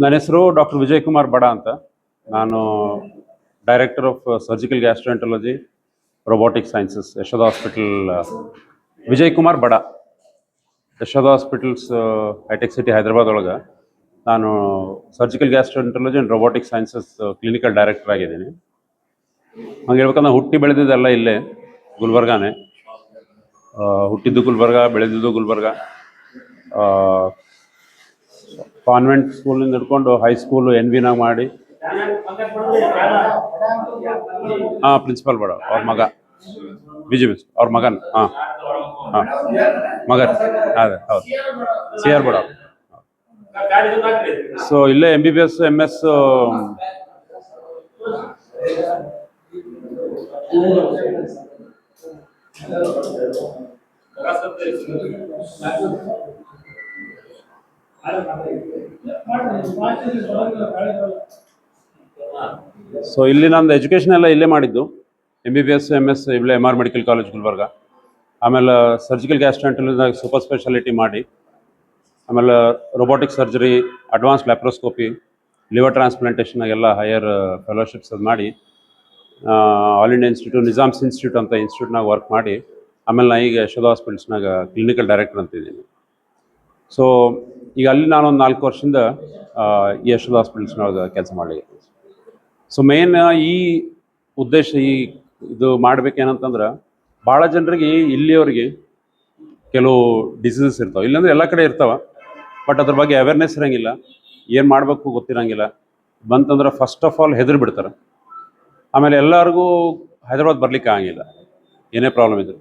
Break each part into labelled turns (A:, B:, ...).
A: ನನ್ನ ಹೆಸರು ಡಾಕ್ಟರ್ ವಿಜಯ್ ಕುಮಾರ್ ಬಡ ಅಂತ. ನಾನು director of surgical gastroenterology robotic sciences Yashoda hospital Vijay Kumar Bada. Yashoda hospitals high tech city Hyderabad ಒಳಗೆ ನಾನು surgical gastroenterology and robotic sciences clinical director ಆಗಿದ್ದೀನಿ. ಹಂಗೆ ಹೇಳ್ಬೇಕಂದ್ರೆ ಹುಟ್ಟಿ ಬೆಳೆದಿದ್ದೆಲ್ಲ ಇಲ್ಲೇ, ಗುಲ್ಬರ್ಗಾನೇ. ಹುಟ್ಟಿದ್ದು ಗುಲ್ಬರ್ಗ, ಬೆಳೆದಿದ್ದು ಗುಲ್ಬರ್ಗ. ಕಾನ್ವೆಂಟ್ ಸ್ಕೂಲಿಂದ ಹಿಡ್ಕೊಂಡು ಹೈಸ್ಕೂಲು ಎನ್ ವಿನಾಗ ಮಾಡಿ. ಹಾಂ ಪ್ರಿನ್ಸಿಪಲ್ ಬಡ ಅವ್ರ ಮಗ. ಬಿಜಿ ಮಿಸ್ ಅವ್ರ ಮಗನ್. ಹಾಂ ಹಾಂ. ಮಗನ್. ಅದೇ, ಹೌದು. ಸಿ ಆರ್ ಬಡ ಸೊ ಇಲ್ಲೇ M B B S M S so ಇಲ್ಲಿ ನಂದು ಎಜುಕೇಷನ್ ಎಲ್ಲ ಇಲ್ಲೇ ಮಾಡಿದ್ದು. M B B S M S ಇಲ್ಲೇ M R medical college Gulbarga. ಆಮೇಲೆ ಸರ್ಜಿಕಲ್ ಗ್ಯಾಸ್ಟ್ರೆಂಟಲ್ದಾಗ ಸೂಪರ್ ಸ್ಪೆಷಾಲಿಟಿ ಮಾಡಿ. ಆಮೇಲೆ robotic surgery advance laparoscopy liver ಟ್ರಾನ್ಸ್ಪ್ಲಾಂಟೇಷನಾಗೆಲ್ಲ higher fellowships ಅದು ಮಾಡಿ. All India institute Nizam's institute ಅಂತ ಇನ್ಸ್ಟಿಟ್ಯೂಟ್ನಾಗ ವರ್ಕ್ ಮಾಡಿ. ಆಮೇಲೆ ನಾ ಈಗ ಯಶೋಧ ಹಾಸ್ಪಿಟಲ್ಸ್ನಾಗ ಕ್ಲಿನಿಕಲ್ ಡೈರೆಕ್ಟರ್ ಅಂತಿದ್ದೀನಿ. ಸೊ ಈಗ ಅಲ್ಲಿ ನಾನೊಂದು ನಾಲ್ಕು ವರ್ಷದಿಂದ ಯಶೋಧ ಹಾಸ್ಪಿಟಲ್ಸ್ನೊಳಗೆ ಕೆಲಸ ಮಾಡಿ ಸೊ ಮೇನ್ ಈ ಉದ್ದೇಶ ಈ ಇದು ಮಾಡ್ಬೇಕೇನಂತಂದ್ರೆ ಭಾಳ ಜನರಿಗೆ ಇಲ್ಲಿಯವ್ರಿಗೆ ಕೆಲವು ಡಿಸೀಸಸ್ ಇರ್ತಾವೆ. ಇಲ್ಲಾಂದ್ರೆ ಎಲ್ಲ ಕಡೆ ಇರ್ತಾವೆ. ಬಟ್ ಅದ್ರ ಬಗ್ಗೆ ಅವೇರ್ನೆಸ್ ಇರೋಂಗಿಲ್ಲ. ಏನು ಮಾಡಬೇಕು ಗೊತ್ತಿರೋಂಗಿಲ್ಲ. ಬಂತಂದ್ರೆ ಫಸ್ಟ್ ಆಫ್ ಆಲ್ ಹೆದರಿ ಬಿಡ್ತಾರೆ. ಆಮೇಲೆ ಎಲ್ಲರಿಗೂ ಹೈದ್ರಾಬಾದ್ ಬರ್ಲಿಕ್ಕೆ ಆಗಂಗಿಲ್ಲ. ಏನೇ ಪ್ರಾಬ್ಲಮ್ ಇದ್ರು.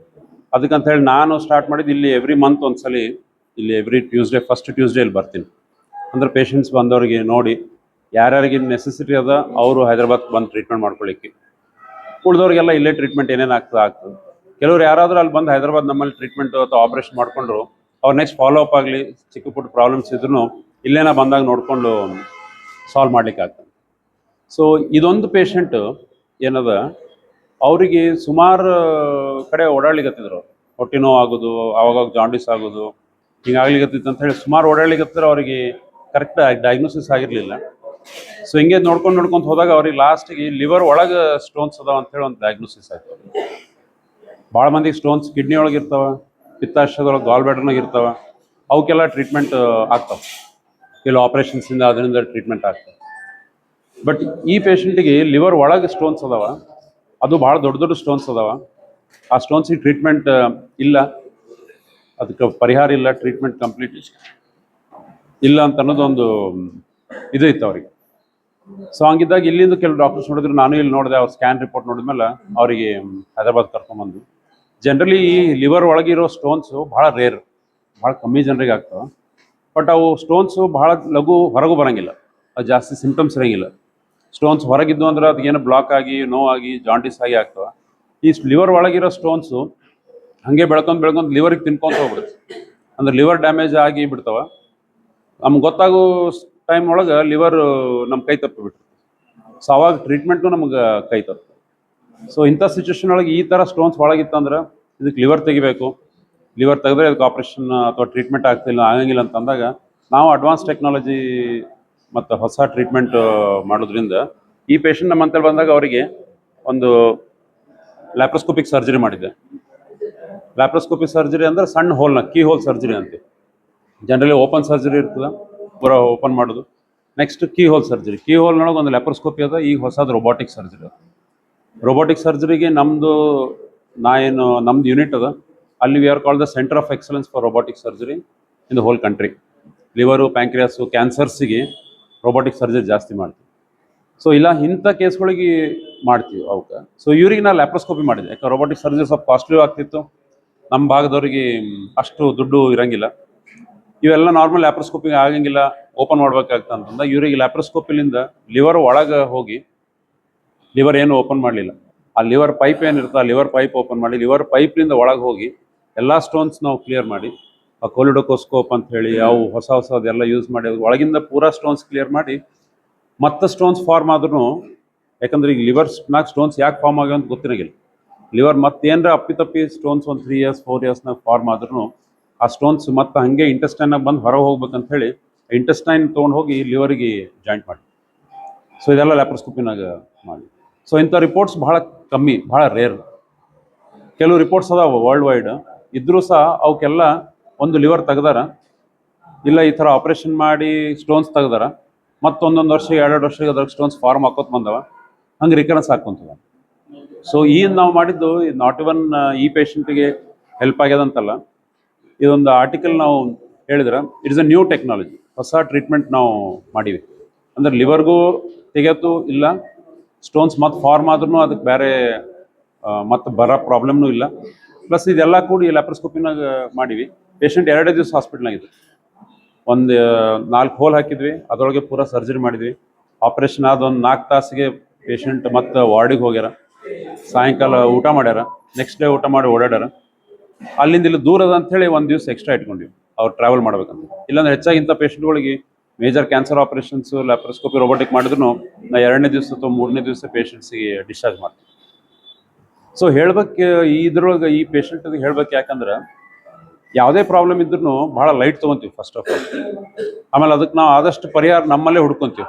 A: ಅದಕ್ಕಂತ ಹೇಳಿ ನಾನು ಸ್ಟಾರ್ಟ್ ಮಾಡಿದ್ದು ಇಲ್ಲಿ ಎವ್ರಿ ಮಂತ್ ಒಂದ್ಸಲಿ ಇಲ್ಲಿ ಎವ್ರಿ ಟ್ಯೂಸ್ಡೇ ಫಸ್ಟ್ ಟ್ಯೂಸ್ಡೇಲಿ ಬರ್ತೀನಿ. ಅಂದರೆ ಪೇಷಂಟ್ಸ್ ಬಂದವರಿಗೆ ನೋಡಿ, ಯಾರ್ಯಾರಿಗೆ ನೆಸೆಸಿಟಿ ಅದ, ಅವರು ಹೈದ್ರಾಬಾದ್ ಬಂದು ಟ್ರೀಟ್ಮೆಂಟ್ ಮಾಡ್ಕೊಳ್ಳಿಕ್ಕೆ ಉಳಿದವ್ರಿಗೆಲ್ಲ ಇಲ್ಲೇ ಟ್ರೀಟ್ಮೆಂಟ್ ಏನೇನು ಆಗ್ತದೆ ಆಗ್ತದೆ. ಕೆಲವ್ರು ಯಾರಾದರೂ ಅಲ್ಲಿ ಬಂದು ಹೈದ್ರಾಬಾದ್ ನಮ್ಮಲ್ಲಿ ಟ್ರೀಟ್ಮೆಂಟ್ ಅಥವಾ ಆಪ್ರೇಷನ್ ಮಾಡಿಕೊಂಡ್ರು, ಅವ್ರು ನೆಕ್ಸ್ಟ್ ಫಾಲೋ ಅಪ್ ಆಗಲಿ, ಚಿಕ್ಕ ಪುಟ್ಟ ಪ್ರಾಬ್ಲಮ್ಸ್ ಇದ್ರೂ ಇಲ್ಲೇನ ಬಂದಾಗ ನೋಡಿಕೊಂಡು ಸಾಲ್ವ್ ಮಾಡ್ಲಿಕ್ಕೆ ಆಗ್ತದೆ. ಸೊ ಇದೊಂದು ಪೇಷಂಟು ಏನದ, ಅವರಿಗೆ ಸುಮಾರು ಕಡೆ ಓಡಾಡ್ಲಿಕತ್ತಿದ್ರು ಹೊಟ್ಟೆ ನೋವು ಆಗೋದು, ಆವಾಗ ಜಾಂಡಿಸ್ ಆಗೋದು. ಹಿಂಗಾಗ್ಲಿಕತ್ತಿತ್ತು ಅಂತ ಹೇಳಿ ಸುಮಾರು ಓಡಾಡ್ಲಿಕ್ಕೆ ಅವರಿಗೆ ಕರೆಕ್ಟ್ ಡಯಾಗ್ನೋಸಿಸ್ ಆಗಿರಲಿಲ್ಲ. ಸೊ ಹಿಂಗೆ ನೋಡ್ಕೊಂಡು ನೋಡ್ಕೊಂತ ಹೋದಾಗ ಅವ್ರಿಗೆ ಲಾಸ್ಟಿಗೆ ಲಿವರ್ ಒಳಗೆ ಸ್ಟೋನ್ಸ್ ಅದಾವ ಅಂತ ಹೇಳಿ ಒಂದು ಡಯಾಗ್ನೋಸಿಸ್ ಆಯ್ತು. ಭಾಳ ಮಂದಿಗೆ ಸ್ಟೋನ್ಸ್ ಕಿಡ್ನಿ ಒಳಗೆ ಇರ್ತಾವ, ಪಿತ್ತಾಶಯದೊಳಗೆ ಗಾಲ್ ಬ್ಯಾಡ್ರ್ನಾಗ ಇರ್ತಾವ ಅವಕ್ಕೆಲ್ಲ ಟ್ರೀಟ್ಮೆಂಟ್ ಆಗ್ತಾವೆ. ಕೆಲವು ಆಪ್ರೇಷನ್ಸಿಂದ ಅದರಿಂದ ಟ್ರೀಟ್ಮೆಂಟ್ ಆಗ್ತವೆ. ಬಟ್ ಈ ಪೇಷಂಟಿಗೆ ಲಿವರ್ ಒಳಗೆ ಸ್ಟೋನ್ಸ್ ಅದಾವ, ಅದು ಭಾಳ ದೊಡ್ಡ ದೊಡ್ಡ ಸ್ಟೋನ್ಸ್ ಅದಾವ. ಆ ಸ್ಟೋನ್ಸಿಗೆ ಟ್ರೀಟ್ಮೆಂಟ್ ಇಲ್ಲ. ಅದಕ್ಕೆ ಪರಿಹಾರ ಇಲ್ಲ ಟ್ರೀಟ್ಮೆಂಟ್ ಕಂಪ್ಲೀಟ್ ಇಲ್ಲ ಅಂತ ಅನ್ನೋದೊಂದು ಇದು ಇತ್ತು ಅವ್ರಿಗೆ. ಸೊ ಹಂಗಿದ್ದಾಗ ಇಲ್ಲಿಂದ ಕೆಲವು ಡಾಕ್ಟರ್ಸ್ ನೋಡಿದ್ರು, ನಾನು ಇಲ್ಲಿ ನೋಡಿದೆ, ಅವ್ರ ಸ್ಕ್ಯಾನ್ ರಿಪೋರ್ಟ್ ನೋಡಿದ್ಮೇಲೆ ಅವರಿಗೆ ಹೈದರಾಬಾದ್ ಕರ್ಕೊಂಬಂದು ಜನರಲಿ ಈ ಲಿವರ್ ಒಳಗಿರೋ ಸ್ಟೋನ್ಸು ಭಾಳ ರೇರ್ ಭಾಳ ಕಮ್ಮಿ ಜನರಿಗೆ ಆಗ್ತವೆ. ಬಟ್ ಅವು ಸ್ಟೋನ್ಸು ಭಾಳ ಲಘು ಹೊರಗೂ ಬರಂಗಿಲ್ಲ. ಅದು ಜಾಸ್ತಿ ಸಿಂಪ್ಟಮ್ಸ್ ಇರೋಂಗಿಲ್ಲ. ಸ್ಟೋನ್ಸ್ ಹೊರಗಿದ್ದು ಅಂದ್ರೆ ಅದಕ್ಕೇನು ಬ್ಲಾಕ್ ಆಗಿ ನೋವಾಗಿ ಜಾಂಡಿಸ್ ಆಗಿ ಆಗ್ತವೆ. ಈ ಲಿವರ್ ಒಳಗಿರೋ ಸ್ಟೋನ್ಸು ಹಾಗೆ ಬೆಳ್ಕೊಂಡು ಬೆಳ್ಕೊಂಡು ಲಿವರಿಗೆ ತಿನ್ಕೊಂತ ಹೋಗ್ಬಿಡುತ್ತೆ. ಅಂದ್ರೆ ಲಿವರ್ ಡ್ಯಾಮೇಜ್ ಆಗಿ ಬಿಡ್ತಾವ. ನಮ್ಗೆ ಗೊತ್ತಾಗೋ ಟೈಮ್ ಒಳಗೆ ಲಿವರ್ ನಮ್ಮ ಕೈ ತಪ್ಪಿಬಿಟ್ರು ಸೊ ಅವಾಗ ಟ್ರೀಟ್ಮೆಂಟು ನಮ್ಗೆ ಕೈ ತಪ್ಪು ಸೊ ಇಂಥ ಸಿಚುವೇಶನ್ ಒಳಗೆ ಈ ಥರ ಸ್ಟೋನ್ಸ್ ಒಳಗಿತ್ತಂದ್ರೆ ಇದಕ್ಕೆ ಲಿವರ್ ತೆಗಿಬೇಕು. ಲಿವರ್ ತೆಗೆದ್ರೆ ಅದಕ್ಕೆ ಆಪ್ರೇಷನ್ ಅಥವಾ ಟ್ರೀಟ್ಮೆಂಟ್ ಆಗ್ತಿಲ್ಲ, ಆಗಂಗಿಲ್ಲ ಅಂತ ಅಂದಾಗ ನಾವು ಅಡ್ವಾನ್ಸ್ ಟೆಕ್ನಾಲಜಿ ಮತ್ತು ಹೊಸ ಟ್ರೀಟ್ಮೆಂಟ್ ಮಾಡೋದ್ರಿಂದ ಈ ಪೇಷಂಟ್ ನಮ್ಮಂತೇಳಿ ಬಂದಾಗ ಅವರಿಗೆ ಒಂದು ಲ್ಯಾಪ್ರೋಸ್ಕೋಪಿಕ್ ಸರ್ಜರಿ ಮಾಡಿದ್ದೆ. ಲ್ಯಾಪ್ರೋಸ್ಕೋಪಿಕ್ ಸರ್ಜರಿ ಅಂದ್ರೆ ಸಣ್ಣ ಹೋಲ್ನ ಕೀ ಹೋಲ್ ಸರ್ಜರಿ ಅಂತೀವಿ. ಜನರಲಿ ಓಪನ್ ಸರ್ಜರಿ ಇರ್ತದೆ, ಪೂರ ಓಪನ್ ಮಾಡೋದು. Next key hole surgery key ಹೋಲ್ನೊಳಗೆ ಒಂದು ಲ್ಯಾಪ್ರೋಸ್ಕೋಪಿ ಅದ, ಈಗ ಹೊಸದು ರೊಬೋಟಿಕ್ ಸರ್ಜರಿ ರೊಬೋಟಿಕ್ ಸರ್ಜರಿಗೆ ನಮ್ಮದು ನಾ ಏನು, ನಮ್ದು ಯೂನಿಟ್ ಅದ. ಅಲ್ಲಿ we are call the centre of excellence for robotic surgery in the whole country liver pancreas ಕ್ಯಾನ್ಸರ್ಸಿಗೆ robotic surgery ಜಾಸ್ತಿ ಮಾಡ್ತೀವಿ. ಸೊ ಇಲ್ಲ ಇಂಥ ಕೇಸ್ಗಳಿಗೆ ಮಾಡ್ತೀವಿ ಅವಕ್ಕೆ. ಸೊ ಇವರಿಗೆ ನಾ ಲ್ಯಾಪ್ರೋಸ್ಕೋಪಿ ಮಾಡಿದೆ. ಯಾಕೆ ರೊಬೋಟಿಕ್ ಸರ್ಜರಿ ಸ್ವಲ್ಪ ಕಾಸ್ಟ್ಲಿ ಆಗ್ತಿತ್ತು. ನಮ್ಮ ಭಾಗದವ್ರಿಗೆ ಅಷ್ಟು ದುಡ್ಡು ಇರಂಗಿಲ್ಲ. ಇವೆಲ್ಲ ನಾರ್ಮಲ್ ಲ್ಯಾಪ್ರೋಸ್ಕೋಪಿ ಆಗಂಗಿಲ್ಲ ಓಪನ್ ಮಾಡ್ಬೇಕಾಗ್ತದೆ ಅಂತಂದ ಇವರಿಗೆ ಲ್ಯಾಪ್ರೋಸ್ಕೋಪಿಲಿಂದ ಲಿವರ್ ಒಳಗೆ ಹೋಗಿ ಲಿವರ್ ಏನು ಓಪನ್ ಮಾಡಲಿಲ್ಲ. ಆ ಲಿವರ್ ಪೈಪ್ ಏನಿರುತ್ತೆ ಆ ಲಿವರ್ ಪೈಪ್ ಓಪನ್ ಮಾಡಿ ಲಿವರ್ ಪೈಪ್ಲಿಂದ ಒಳಗೆ ಹೋಗಿ ಎಲ್ಲ ಸ್ಟೋನ್ಸ್ ನಾವು ಕ್ಲಿಯರ್ ಮಾಡಿ, ಆ ಕೋಲಿಡೋಕೋಸ್ಕೋಪ್ ಅಂತ ಹೇಳಿ, ಅವು ಹೊಸ ಹೊಸದೆಲ್ಲ ಯೂಸ್ ಮಾಡಿ, ಒಳಗಿಂದ ಪೂರಾ ಸ್ಟೋನ್ಸ್ ಕ್ಲಿಯರ್ ಮಾಡಿ, ಮತ್ತೆ ಸ್ಟೋನ್ಸ್ ಫಾರ್ಮ್ ಆದ್ರೂ ಯಾಕಂದ್ರೆ ಈಗ ಲಿವರ್ಸ್ನಾಗ ಸ್ಟೋನ್ಸ್ ಯಾಕೆ ಫಾರ್ಮ್ ಆಗ್ಯಾವ ಅಂತ ಗೊತ್ತಿರಂಗಿಲ್ಲ. ಲಿವರ್ ಮತ್ತೆ ಏನಾರ ಅಪ್ಪಿತಪ್ಪಿ ಸ್ಟೋನ್ಸ್ ಒಂದು ತ್ರೀ ಇಯರ್ಸ್ ಫೋರ್ ಇಯರ್ಸ್ನಾಗ ಫಾರ್ಮ್ ಆದ್ರೂ ಆ ಸ್ಟೋನ್ಸ್ ಮತ್ತೆ ಹಂಗೆ ಇಂಟೆಸ್ಟೈನಾಗ ಬಂದು ಹೊರಗೆ ಹೋಗ್ಬೇಕಂತ ಹೇಳಿ ಇಂಟೆಸ್ಟೈನ್ ತೊಗೊಂಡು ಹೋಗಿ ಲಿವರಿಗೆ ಜಾಯಿಂಟ್ ಮಾಡಿ. ಸೊ ಇದೆಲ್ಲ ಲ್ಯಾಪ್ರೋಸ್ಕೋಪಿನಾಗ ಮಾಡಿ. ಸೊ ಇಂಥ ರಿಪೋರ್ಟ್ಸ್ ಭಾಳ ಕಮ್ಮಿ, ಭಾಳ ರೇರ್ ಕೆಲವು ರಿಪೋರ್ಟ್ಸ್ ಅದಾವ ವರ್ಲ್ಡ್ ವೈಡ್ ಇದ್ರೂ ಸಹ ಅವಕ್ಕೆಲ್ಲ ಒಂದು ಲಿವರ್ ತೆಗ್ದಾರ. ಇಲ್ಲ ಈ ಥರ ಆಪ್ರೇಷನ್ ಮಾಡಿ ಸ್ಟೋನ್ಸ್ ತೆಗ್ದಾರ. ಮತ್ತೊಂದೊಂದು ವರ್ಷ, ಎರಡೆರಡು ವರ್ಷ ಅದ್ರಾಗ ಸ್ಟೋನ್ಸ್ ಫಾರ್ಮ್ ಹಾಕೋತ್ ಬಂದವ. ಹಂಗೆ ರಿಕರೆನ್ಸ್ ಹಾಕೊಂತದ ಸೊ ಈ ನಾವು ಮಾಡಿದ್ದು ನಾಟ್ ಇವನ್ ಈ ಪೇಷಂಟಿಗೆ ಹೆಲ್ಪ್ ಆಗ್ಯದಂತಲ್ಲ, ಇದೊಂದು ಆರ್ಟಿಕಲ್ ನಾವು ಹೇಳಿದ್ರೆ it is a new technology ಹೊಸ ಟ್ರೀಟ್ಮೆಂಟ್ ನಾವು ಮಾಡೀವಿ. ಅಂದ್ರೆ ಲಿವರ್ಗೂ ತೆಗೆಯೋದು ಇಲ್ಲ ಸ್ಟೋನ್ಸ್ ಮತ್ತೆ ಫಾರ್ಮ್ ಆದ್ರೂ ಅದಕ್ಕೆ ಬೇರೆ ಮತ್ತೆ ಬರೋ ಪ್ರಾಬ್ಲಮ್ನೂ ಇಲ್ಲ. ಪ್ಲಸ್ ಇದೆಲ್ಲ ಕೂಡಿ ಲ್ಯಾಪ್ರೋಸ್ಕೋಪಿನಾಗ ಮಾಡೀವಿ. ಪೇಷಂಟ್ ಎರಡೇ ದಿವಸ ಹಾಸ್ಪಿಟ್ಲಾಗಿದ್ದು ಒಂದು ನಾಲ್ಕು ಹೋಲ್ ಹಾಕಿದ್ವಿ. ಅದರೊಳಗೆ ಪೂರಾ ಸರ್ಜರಿ ಮಾಡಿದ್ವಿ. ಆಪರೇಷನ್ ಆದ ಒಂದು ನಾಲ್ಕು ತಾಸಿಗೆ ಪೇಷಂಟ್ ಮತ್ತೆ ವಾರ್ಡಿಗೆ ಹೋಗ್ಯಾರ. ಸಾಯಂಕಾಲ ಊಟ ಮಾಡ್ಯಾರ ನೆಕ್ಸ್ಟ್ ಡೇ ಊಟ ಮಾಡಿ ಓಡಾಡ್ಯಾರ. ಅಲ್ಲಿಂದ ಇಲ್ಲಿ ದೂರದ ಅಂತೇಳಿ ಒಂದು ದಿವಸ ಎಕ್ಸ್ಟ್ರಾ ಇಟ್ಕೊಂಡಿವಿ, ಅವ್ರು ಟ್ರಾವೆಲ್ ಮಾಡ್ಬೇಕಂತ. ಇಲ್ಲಾಂದ್ರೆ ಹೆಚ್ಚಾಗಿ ಇಂಥ ಪೇಷಂಟ್ಗಳಿಗೆ major cancer operations laparoscopy robotic ಮಾಡಿದ್ರು ನಾ ಎರಡನೇ ದಿವಸ ಅಥವಾ ಮೂರನೇ ದಿವಸ ಪೇಷಂಟ್ಸಿಗೆ ಡಿಸ್ಚಾರ್ಜ್ ಮಾಡ್ತೀವಿ ಸೊ ಹೇಳ್ಬೇಕು ಇದ್ರೊಳಗೆ ಈ ಪೇಷಂಟ್ಗೆ ಹೇಳ್ಬೇಕು ಯಾಕಂದ್ರೆ ಯಾವುದೇ ಪ್ರಾಬ್ಲಮ್ ಇದ್ರೂ ಭಾಳ ಲೈಟ್ ತೊಗೊಂತೀವಿ ಫಸ್ಟ್ ಆಫ್ ಆಲ್ ಆಮೇಲೆ ಅದಕ್ಕೆ ನಾವು ಆದಷ್ಟು ಪರಿಹಾರ ನಮ್ಮಲ್ಲೇ ಹುಡ್ಕೊಂತೀವಿ.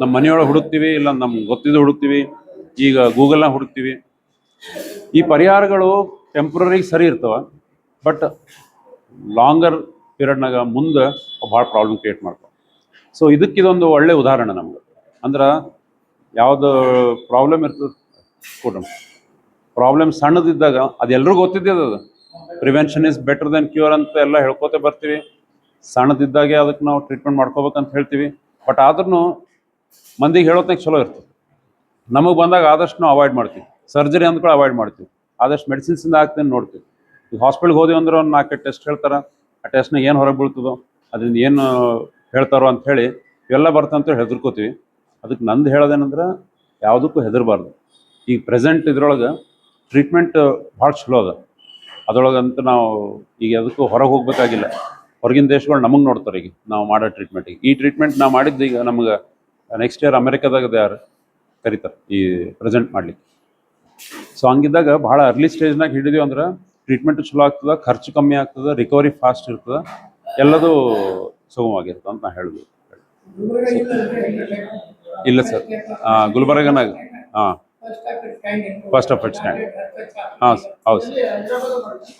A: ನಮ್ಮ ಮನೆಯೊಳಗೆ ಹುಡುಕ್ತೀವಿ, ಇಲ್ಲ ನಮ್ಗೆ ಗೊತ್ತಿದ್ದು ಹುಡುಕ್ತೀವಿ. ಈಗ ಗೂಗಲ್ನ ಹುಡುಕ್ತೀವಿ. ಈ ಪರಿಹಾರಗಳು ಟೆಂಪ್ರರಿ ಸರಿ ಇರ್ತವೆ ಬಟ್ ಲಾಂಗರ್ ಪೀರಿಯಡ್ನಾಗ ಮುಂದೆ ಭಾಳ ಪ್ರಾಬ್ಲಮ್ ಕ್ರಿಯೇಟ್ ಮಾಡ್ತಾವೆ. ಸೊ ಇದಕ್ಕಿದೊಂದು ಒಳ್ಳೆ ಉದಾಹರಣೆ ನಮ್ಗೆ. ಅಂದ್ರೆ ಯಾವುದು ಪ್ರಾಬ್ಲಮ್ ಇರ್ತದೆ ಕುಟುಂಬ ಪ್ರಾಬ್ಲಮ್ ಸಣ್ಣದಿದ್ದಾಗ ಅದೆಲ್ಲರೂ ಗೊತ್ತಿದ್ದೆ ಅದು? Prevention is better than cure ಅಂತ ಎಲ್ಲ ಹೇಳ್ಕೊತ ಬರ್ತೀವಿ. ಸಣ್ಣದಿದ್ದಾಗೆ ಅದಕ್ಕೆ ನಾವು ಟ್ರೀಟ್ಮೆಂಟ್ ಮಾಡ್ಕೋಬೇಕಂತ ಹೇಳ್ತೀವಿ. ಬಟ್ ಆದ್ರೂ ಮಂದಿಗೆ ಹೇಳೋತ್ನಾಗ ಚಲೋ ಇರ್ತದೆ. ನಮಗೆ ಬಂದಾಗ ಆದಷ್ಟು ನಾವು ಅವಾಯ್ಡ್ ಮಾಡ್ತೀವಿ. ಸರ್ಜರಿ ಅಂದ್ಕೊಳ್ಳಿ ಅವಾಯ್ಡ್ ಮಾಡ್ತೀವಿ. ಆದಷ್ಟು ಮೆಡಿಸಿನ್ಸಿಂದ ಆಗ್ತೀನಿ ನೋಡ್ತೀವಿ. ಈಗ ಹಾಸ್ಪಿಟ್ಲ್ಗೆ ಹೋದ್ವಿ ಅಂದ್ರೆ ಒಂದು ನಾಲ್ಕು ಟೆಸ್ಟ್ ಹೇಳ್ತಾರೆ. ಆ ಟೆಸ್ಟ್ನಾಗ ಏನು ಹೊರಗೆ ಬೀಳ್ತದೋ, ಅದರಿಂದ ಏನು ಹೇಳ್ತಾರೋ ಅಂತ ಹೇಳಿ ಇವೆಲ್ಲ ಬರ್ತಂತ ಹೆದರ್ಕೋತೀವಿ. ಅದಕ್ಕೆ ನಂದು ಹೇಳೋದೇನಂದ್ರೆ ಯಾವುದಕ್ಕೂ ಹೆದರಬಾರ್ದು. ಈಗ ಪ್ರೆಸೆಂಟ್ ಇದ್ರೊಳಗೆ ಟ್ರೀಟ್ಮೆಂಟ್ ಭಾಳ ಚಲೋ ಅದ. ಅದ್ರೊಳಗಂತೂ ನಾವು ಈಗ ಅದಕ್ಕೂ ಹೊರಗೆ ಹೋಗ್ಬೇಕಾಗಿಲ್ಲ. ಹೊರಗಿನ ದೇಶಗಳು ನಮಗೆ ನೋಡ್ತಾರೆ ಈಗ ನಾವು ಮಾಡೋ ಟ್ರೀಟ್ಮೆಂಟಿಗೆ ಈ ಟ್ರೀಟ್ಮೆಂಟ್ ನಾವು ಮಾಡಿದ್ದು ಈಗ ನಮಗೆ ನೆಕ್ಸ್ಟ್ ಇಯರ್ ಅಮೆರಿಕದಾಗ ಯಾರು? ಕರೀತಾರೆ ಈ ಪ್ರೆಸೆಂಟ್ ಮಾಡಲಿಕ್ಕೆ. ಸೊ ಹಂಗಿದ್ದಾಗ ಭಾಳ ಅರ್ಲಿ ಸ್ಟೇಜ್ನಾಗ ಹಿಡಿದೀವಿ ಅಂದ್ರೆ ಟ್ರೀಟ್ಮೆಂಟ್ ಚಲೋ ಆಗ್ತದೆ, ಖರ್ಚು ಕಮ್ಮಿ ಆಗ್ತದೆ ರಿಕವರಿ ಫಾಸ್ಟ್ ಇರ್ತದೆ, ಎಲ್ಲದೂ ಸುಗಮವಾಗಿರ್ತದೆ ಅಂತ ನಾ ಹೇಳಿದ್ವಿ ಇಲ್ಲ ಸರ್. ಗುಲ್ಬರ್ಗನಾಗ ಹಾಂ ಫಸ್ಟ್ ಆಫ್ ಇಟ್ ಸ್ಟ್ಯಾಂಡ್ ಹಾಂ ಸರ್ ಹೌದು ಸರ್.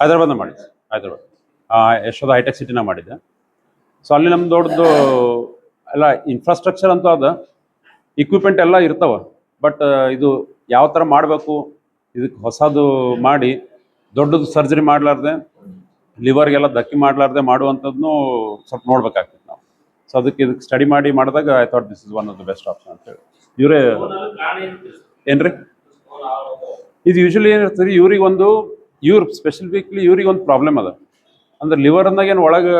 A: ಹೈದ್ರಾಬಾದ್ನ ಮಾಡಿದ್ದೆ ಹೈದ್ರಾಬಾದ್. ಯಶೋದ ಹೈಟೆಕ್ ಸಿಟಿನ ಮಾಡಿದ್ದೆ. ಸೊ ಅಲ್ಲಿ ನಮ್ಮ ದೊಡ್ಡದು ಎಲ್ಲ ಇನ್ಫ್ರಾಸ್ಟ್ರಕ್ಚರ್ ಅಂತೂ ಅದ. ಇಕ್ವಿಪ್ಮೆಂಟ್ ಎಲ್ಲ ಇರ್ತಾವ. ಬಟ್ ಇದು ಯಾವ ಥರ ಮಾಡಬೇಕು ಇದಕ್ಕೆ ಹೊಸದು ಮಾಡಿ, ದೊಡ್ಡದು ಸರ್ಜರಿ ಮಾಡಲಾರ್ದೆ, ಲಿವರ್ಗೆಲ್ಲ ಧಕ್ಕಿ ಮಾಡಲಾರ್ದೆ ಮಾಡುವಂಥದ್ದನ್ನು ಸ್ವಲ್ಪ ನೋಡ್ಬೇಕಾಗ್ತದೆ ನಾವು. ಸೊ ಅದಕ್ಕೆ ಇದಕ್ಕೆ ಸ್ಟಡಿ ಮಾಡಿ ಮಾಡಿದಾಗ I thought this is one of the best option ಅಂತೇಳಿ ಇವರೇ ಏನ್ರಿ? ಇದು ಯೂಶಲಿ ಏನಿರ್ತದೆ ಇವ್ರಿಗೆ ಒಂದು, ಇವ್ರು ಸ್ಪೆಸಿಫಿಕ್ಲಿ ಇವ್ರಿಗೆ ಒಂದು ಪ್ರಾಬ್ಲಮ್ ಅದ. ಅಂದ್ರೆ ಲಿವರ್ ಅಂದಾಗ ಏನು ಒಳಗೆ